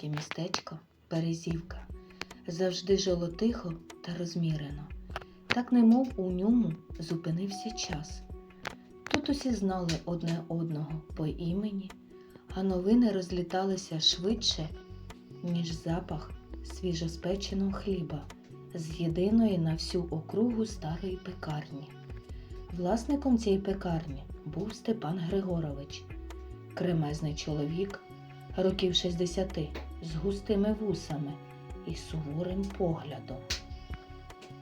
маленьке містечко Березівка завжди жило тихо та розмірено, так немов у ньому зупинився час. Тут усі знали одне одного по імені, а новини розліталися швидше, ніж запах свіжоспеченого хліба з єдиної на всю округу старої пекарні. Власником цієї пекарні був Степан Григорович, кремезний чоловік, років 60, з густими вусами і суворим поглядом.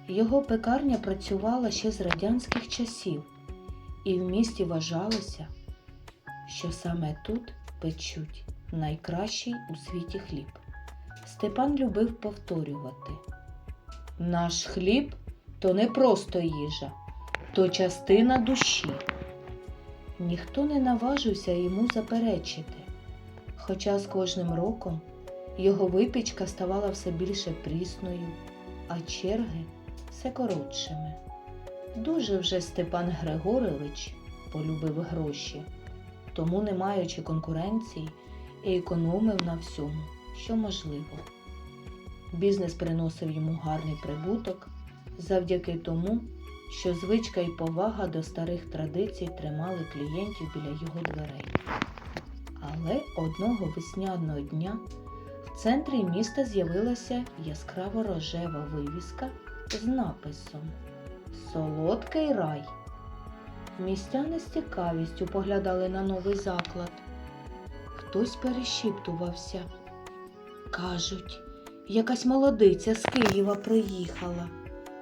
Його пекарня працювала ще з радянських часів, і в місті вважалося, що саме тут печуть найкращий у світі хліб. Степан любив повторювати: Наш хліб то не просто їжа, то частина душі. Ніхто не наважився йому заперечити, хоча з кожним роком його випічка ставала все більше прісною, а черги все коротшими. Дуже вже Степан Григорович полюбив гроші, тому, не маючи конкуренції, і економив на всьому, що можливо. Бізнес приносив йому гарний прибуток завдяки тому, що звичка і повага до старих традицій тримали клієнтів біля його дверей. Але одного весняного дня центрі міста з'явилася яскраво рожева вивіска з написом Солодкий рай. Містяни з цікавістю поглядали на новий заклад. Хтось перешіптувався. Кажуть, якась молодиця з Києва приїхала.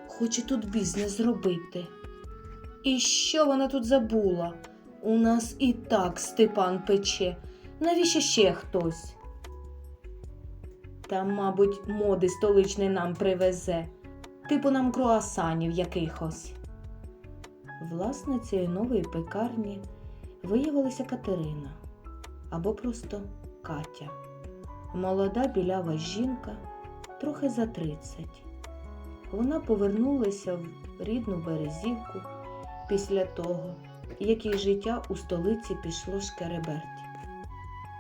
Хоче тут бізнес зробити. І що вона тут забула? У нас і так Степан пече. Навіщо ще хтось? Та, мабуть, моди столичний нам привезе, типу нам круасанів якихось. Власницею нової пекарні виявилася Катерина або просто Катя. Молода білява жінка, трохи за 30. Вона повернулася в рідну Березівку після того, як її життя у столиці пішло шкереберть.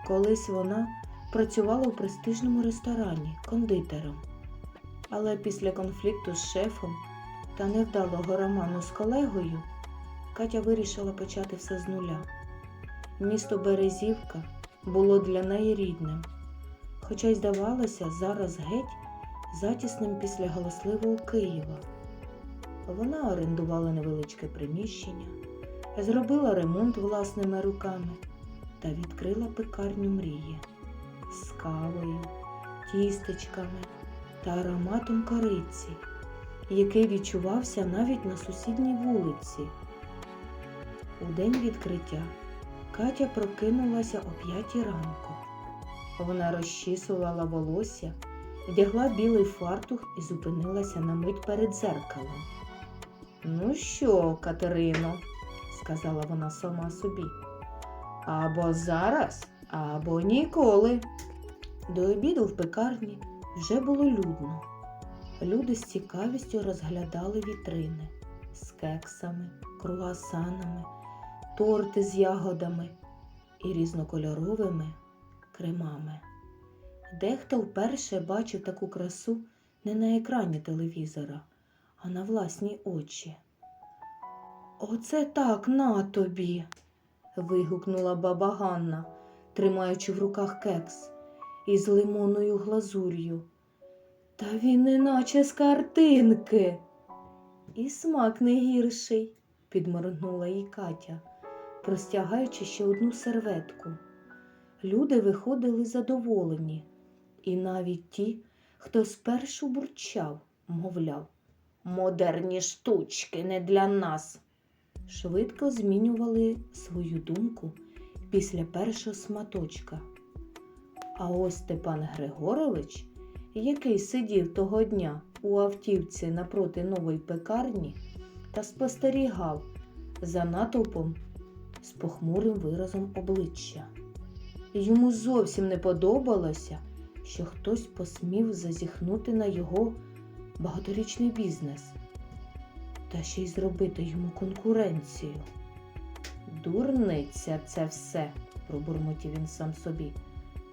Колись вона працювала у престижному ресторані кондитером, але після конфлікту з шефом та невдалого роману з колегою Катя вирішила почати все з нуля. Місто Березівка було для неї рідним, хоча й здавалося зараз геть затісним після галасливого Києва. Вона орендувала невеличке приміщення, зробила ремонт власними руками та відкрила пекарню мрії кавою, тістечками та ароматом кориці, який відчувався навіть на сусідній вулиці. У день відкриття Катя прокинулася о п'ятій ранку. Вона розчісувала волосся, вдягла білий фартух і зупинилася на мить перед дзеркалом. Ну що, Катерино, сказала вона сама собі, або зараз, або ніколи. До обіду в пекарні вже було людно. Люди з цікавістю розглядали вітрини з кексами, круасанами, торти з ягодами і різнокольоровими кремами. Дехто вперше бачив таку красу не на екрані телевізора, а на власні очі. Оце так на тобі. вигукнула баба Ганна, тримаючи в руках кекс із лимонною глазур'ю. Та він неначе з картинки. І смак не гірший, підморгнула їй Катя, простягаючи ще одну серветку. Люди виходили задоволені, і навіть ті, хто спершу бурчав, мовляв, модерні штучки не для нас. Швидко змінювали свою думку після першого сматочка. А ось Степан Григорович, який сидів того дня у автівці напроти нової пекарні та спостерігав за натовпом з похмурим виразом обличчя. Йому зовсім не подобалося, що хтось посмів зазіхнути на його багаторічний бізнес та ще й зробити йому конкуренцію. Дурниця це все, пробурмотів він сам собі.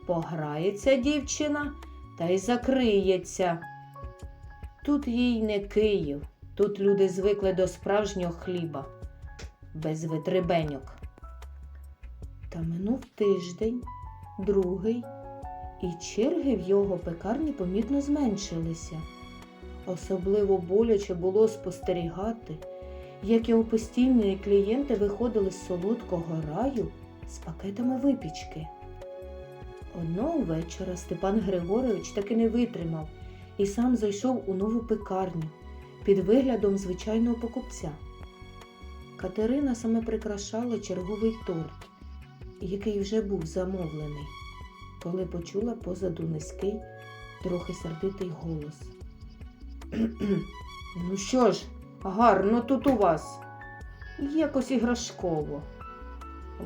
Пограється дівчина та й закриється. Тут їй не Київ, тут люди звикли до справжнього хліба, без витребеньок. Та минув тиждень, другий, і черги в його пекарні помітно зменшилися. Особливо боляче було спостерігати, як його постійні клієнти виходили з солодкого раю з пакетами випічки. Одного вечора Степан Григорович таки не витримав і сам зайшов у нову пекарню під виглядом звичайного покупця. Катерина саме прикрашала черговий торт, який вже був замовлений, коли почула позаду низький, трохи сердитий голос. ну що ж, гарно тут у вас, якось іграшково.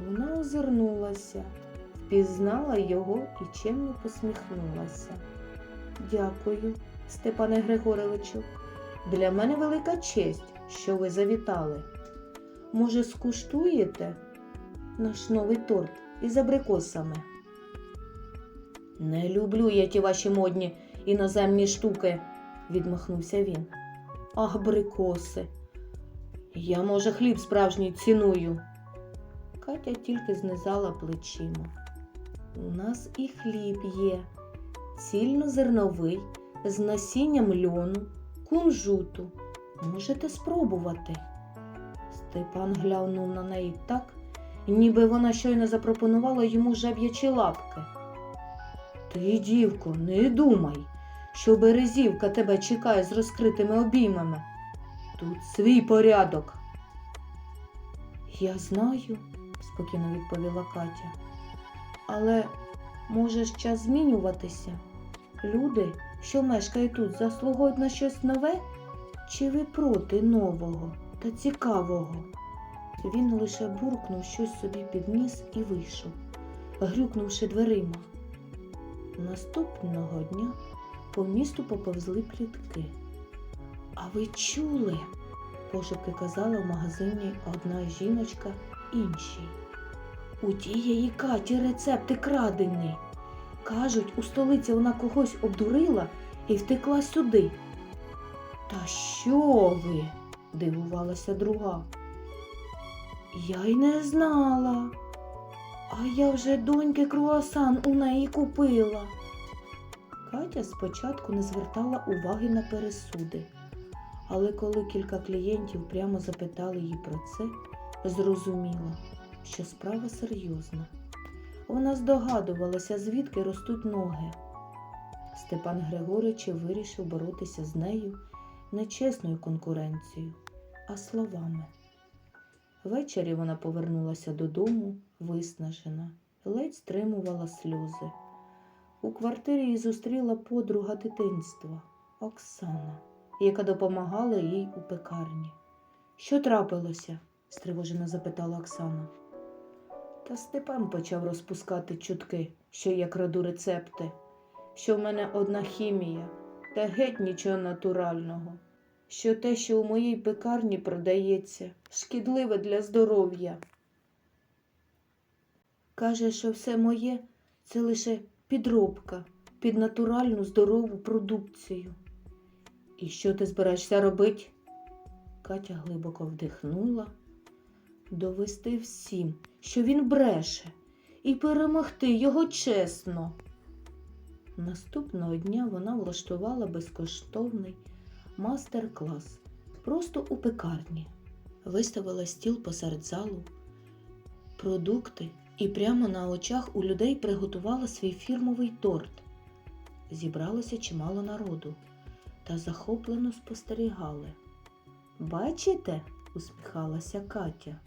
Вона озирнулася, впізнала його і чемно посміхнулася. Дякую, Степане Григоровичу. Для мене велика честь, що ви завітали. Може, скуштуєте наш новий торт із абрикосами? Не люблю я ті ваші модні іноземні штуки, відмахнувся він. Абрикоси. Я, може, хліб справжній ціную. Катя тільки знизала плечима. У нас і хліб є, цільнозерновий, з насінням льону, кунжуту. Можете спробувати. Степан глянув на неї так, ніби вона щойно запропонувала йому жаб'ячі лапки. Ти, дівко, не думай, що березівка тебе чекає з розкритими обіймами. Тут свій порядок. Я знаю, спокійно відповіла Катя. Але може ж час змінюватися? Люди, що мешкають тут, заслуговують на щось нове? Чи ви проти нового та цікавого? Він лише буркнув щось собі під ніс і вийшов, грюкнувши дверима. Наступного дня по місту поповзли плітки. А ви чули? пошепки казала в магазині одна жіночка іншій. У тієї Каті рецепти крадені. Кажуть, у столиці вона когось обдурила і втекла сюди. Та що ви? дивувалася друга. Я й не знала. А я вже доньки круасан у неї купила. Катя спочатку не звертала уваги на пересуди, але коли кілька клієнтів прямо запитали її про це, зрозуміла, що справа серйозна. Вона здогадувалася, звідки ростуть ноги. Степан Григорич вирішив боротися з нею не чесною конкуренцією, а словами. Ввечері вона повернулася додому, виснажена, ледь стримувала сльози. У квартирі її зустріла подруга дитинства Оксана, яка допомагала їй у пекарні. Що трапилося? стривожено запитала Оксана. Та Степан почав розпускати чутки, що я краду рецепти, що в мене одна хімія, та геть нічого натурального, що те, що у моїй пекарні продається, шкідливе для здоров'я. Каже, що все моє це лише підробка під натуральну здорову продукцію. І що ти збираєшся робити? Катя глибоко вдихнула, довести всім, що він бреше, і перемогти його чесно. Наступного дня вона влаштувала безкоштовний мастер-клас просто у пекарні, виставила стіл посеред залу, продукти і прямо на очах у людей приготувала свій фірмовий торт. Зібралося чимало народу та захоплено спостерігали. Бачите, усміхалася Катя,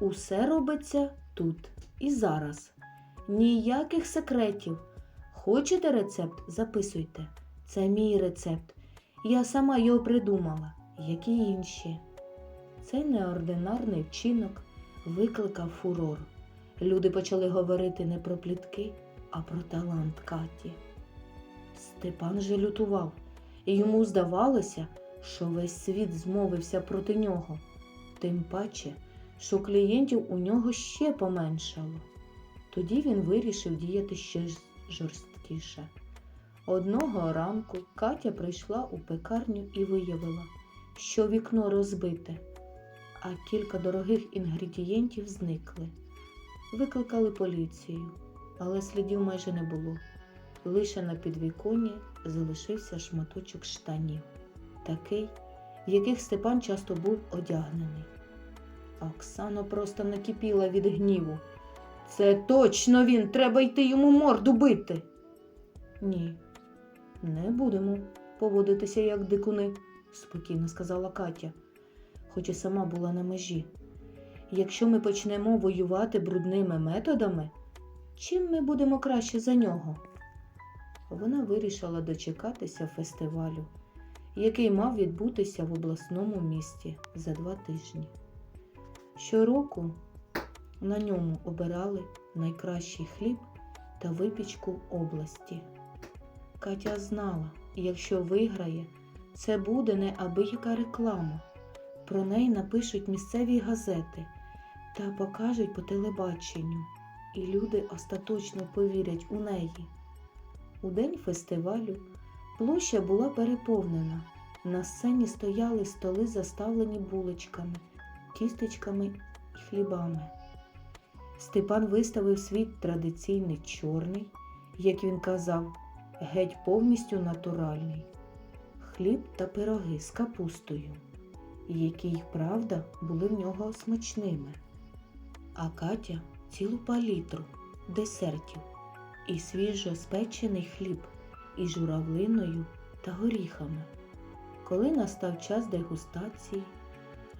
усе робиться тут і зараз. Ніяких секретів. Хочете рецепт? Записуйте. Це мій рецепт. Я сама його придумала, як і інші. Цей неординарний вчинок викликав фурор. Люди почали говорити не про плітки, а про талант Каті. Степан же лютував, і йому здавалося, що весь світ змовився проти нього, тим паче, що клієнтів у нього ще поменшало. Тоді він вирішив діяти ще жорсткіше. Одного ранку Катя прийшла у пекарню і виявила, що вікно розбите, а кілька дорогих інгредієнтів зникли. Викликали поліцію, але слідів майже не було. Лише на підвіконні залишився шматочок штанів, такий, в яких Степан часто був одягнений. Оксана просто накипіла від гніву. Це точно він, треба йти йому морду бити. Ні, не будемо поводитися як дикуни, спокійно сказала Катя, хоч і сама була на межі. Якщо ми почнемо воювати брудними методами, чим ми будемо краще за нього? Вона вирішила дочекатися фестивалю, який мав відбутися в обласному місті за два тижні. Щороку на ньому обирали найкращий хліб та випічку області. Катя знала, якщо виграє, це буде неабияка реклама. Про неї напишуть місцеві газети та покажуть по телебаченню, і люди остаточно повірять у неї. У день фестивалю площа була переповнена. На сцені стояли столи, заставлені булочками, тістечками і хлібами. Степан виставив свій традиційний чорний, як він казав, геть повністю натуральний хліб та пироги з капустою, які правда були в нього смачними. А Катя цілу палітру десертів і свіжо спечений хліб із журавлиною та горіхами. Коли настав час дегустації,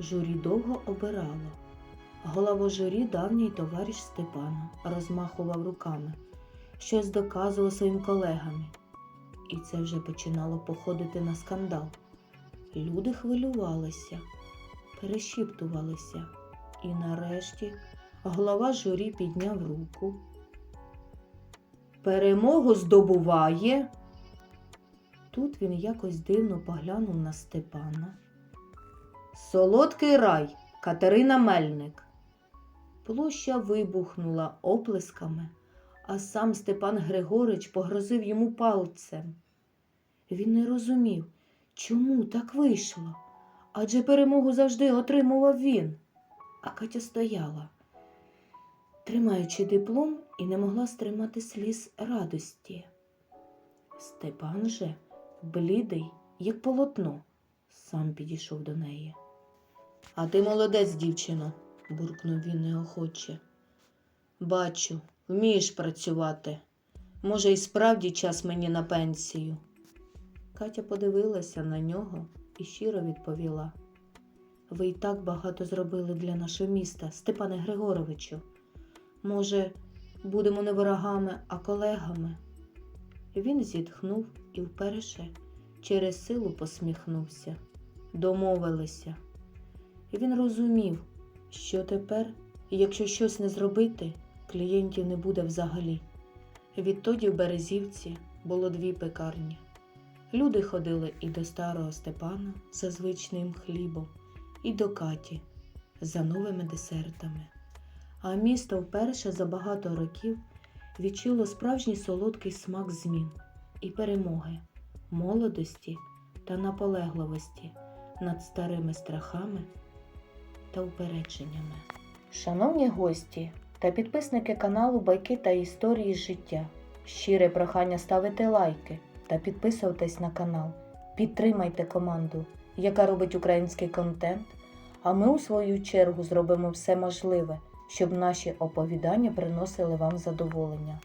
журі довго обирало. Голова журі давній товариш Степана розмахував руками, щось доказував своїм колегам. І це вже починало походити на скандал. Люди хвилювалися, перешіптувалися, і нарешті голова журі підняв руку. Перемогу здобуває. Тут він якось дивно поглянув на Степана. Солодкий рай Катерина Мельник. Площа вибухнула оплесками, а сам Степан Григорич погрозив йому пальцем. Він не розумів, чому так вийшло, адже перемогу завжди отримував він. А Катя стояла, тримаючи диплом і не могла стримати сліз радості. Степан же, блідий, як полотно, сам підійшов до неї. А ти молодець, дівчино, буркнув він неохоче. Бачу, вмієш працювати. Може, і справді час мені на пенсію. Катя подивилася на нього і щиро відповіла. Ви й так багато зробили для нашого міста, Степане Григоровичу. Може, будемо не ворогами, а колегами. Він зітхнув і вперше через силу посміхнувся. Домовилися. Він розумів, що тепер, якщо щось не зробити, клієнтів не буде взагалі. Відтоді в Березівці було дві пекарні. Люди ходили і до старого Степана за звичним хлібом, і до Каті за новими десертами. А місто вперше за багато років відчуло справжній солодкий смак змін і перемоги, молодості та наполегливості над старими страхами та упередженнями. Шановні гості та підписники каналу Байки та історії життя. Щире прохання ставити лайки та підписуватись на канал. Підтримайте команду, яка робить український контент. А ми у свою чергу зробимо все можливе, щоб наші оповідання приносили вам задоволення.